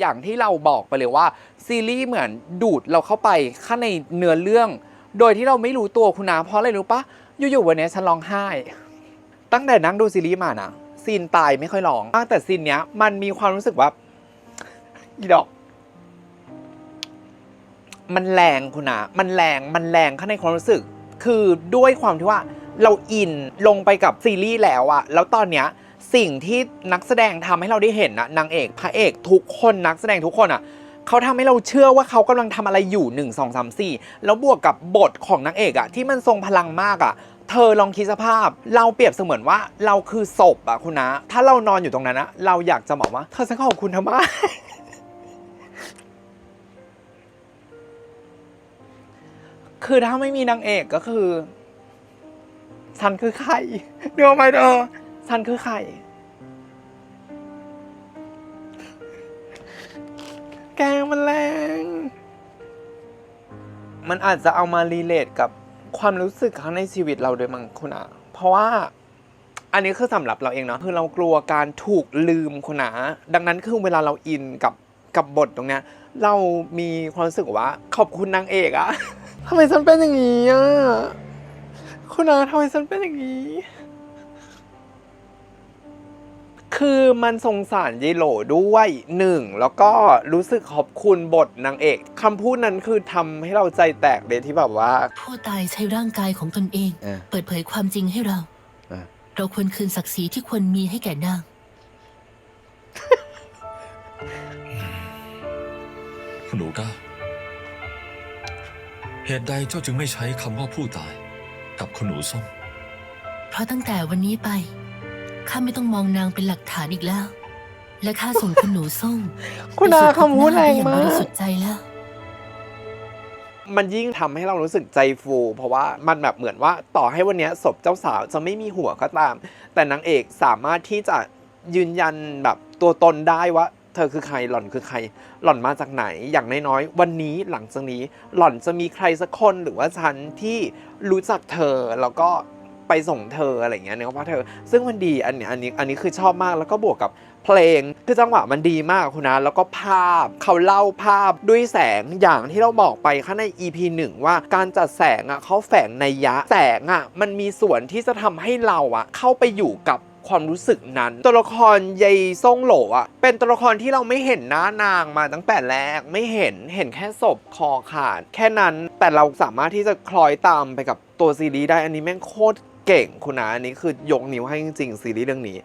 อย่างที่เราบอกไปเลยว่าซีรีส์เหมือนดูดเราเข้าไปข้างในเนื้อเรื่อง โดยที่เราไม่รู้ตัวคุณนาเพราะอะไรรู้ปะอยู่ๆวันนี้ฉันร้องไห้ ตั้งแต่นั่งดูซีรีส์มานะซีนตายไม่ค่อยร้องแต่ซีนเนี้ยมันมีความรู้สึกว่าอีดอก มันแรงคุณนะมันแรงมันแรงข้างในความรู้สึก คือด้วยความที่ว่าเราอินลงไปกับซีรีส์แล้วอะแล้วตอนเนี้ย สิ่งที่นักแสดงทำให้เราได้เห็นนะนางเอกพระเอกทุกคนนักแสดงทุกคนอะเขาทำให้เราเชื่อว่าเขากำลังทำอะไรอยู่ 1 2 3 4 แล้วบวกกับบทของนางเอกอะที่มันทรงพลังมากอะเธอลองคิดสภาพ เราเปรียบเสมือนว่าเราคือศพอะคุณนะ ถ้าเรานอนอยู่ตรงนั้นนะเราอยากจะบอกว่า เธอฉันขอบคุณเธอมากคือถ้าไม่มีนางเอกก็คือ ฉันคือใครเดี๋ยวไหมเธอ ฉันคือใคร แกงมันแรง มันอาจจะเอามารีเลทกับความรู้สึกครั้งในชีวิตเราด้วยมั้งคุณอาเพราะว่า อันนี้คือสำหรับเราเองเนาะคือเรากลัวการถูกลืมคุณอาดังนั้นคือเวลาเราอินกับกับบทตรงเนี้ย เรามีความรู้สึกว่า ขอบคุณนางเอกอะ ทำไมฉันเป็นอย่างนี้อะคุณอาทำไมฉันเป็นอย่างนี้ คือมันสงสารยายโหลด้วยหนึ่งแล้วก็รู้สึกขอบคุณบทนางเอกคำพูดนั้นคือทำให้เราใจแตกเลยที่แบบว่า ผู้ตายใช้ร่างกายของตนเอง เออเปิดเผยความจริงให้เรา เออ เราควรคืนศักดิ์ศรีที่ควรมีให้แก่นาง คุณหนูก้าเหตุใดเจ้าจึงไม่ใช้คำว่าผู้ตาย กับคุณหนูส้ม เพราะตั้งแต่วันนี้ไป ข้าไม่ต้องมองนางเป็นหลักฐานอีกแล้ว และข้าส่งคุณหนูส้มคุณอาคำพูดแรงมากไปสู่พบหน้ได้อย่บริสุทธิ์ใจแล้ว มันยิ่งทำให้เรารู้สึกใจฟู เพราะว่ามันแบบเหมือนว่าต่อให้วันเนี้ยศพเจ้าสาวจะไม่มีหัวก็ตาม แต่นางเอกสามารถที่จะยืนยันแบบตัวตนได้ว่า เธอคือใครหล่อนคือใคร หล่อนมาจากไหนอย่างน้อยๆวันนี้หลังจากนี้หล่อนจะมีใครสักคนหรือว่าฉันที่รู้จักเธอแล้วก็ ไปส่งเธออะไรอย่างเงี้ยเนี่ยเพราะเธอ ซึ่งมันดีอันเนี้ยอันนี้อันนี้คือชอบมากแล้วก็บวกกับเพลงคือจังหวะมันดีมากคุณนะแล้วก็ภาพเขาเล่าภาพด้วยแสงอย่างที่เราบอกไปข้างใน EP 1 ว่าการจัดแสงอะเขาแฝงในยยะแสงอะมันมีส่วนที่จะทำให้เราอะเข้าไปอยู่กับ ความรู้สึกนั้น ตัวละครยายซ่งโหลอะเป็นตัวละครที่เราไม่เห็นหน้านางมาตั้งแต่แรกไม่เห็นเห็นแค่ศพคอขาด แค่นั้นแต่เราสามารถที่จะคล้อยตามไปกับตัวซีรีส์ได้อันนี้แม่งโคตรเก่งคุณนะอันนี้คือยกนิ้วให้จริงๆซีรีส์เรื่องนี้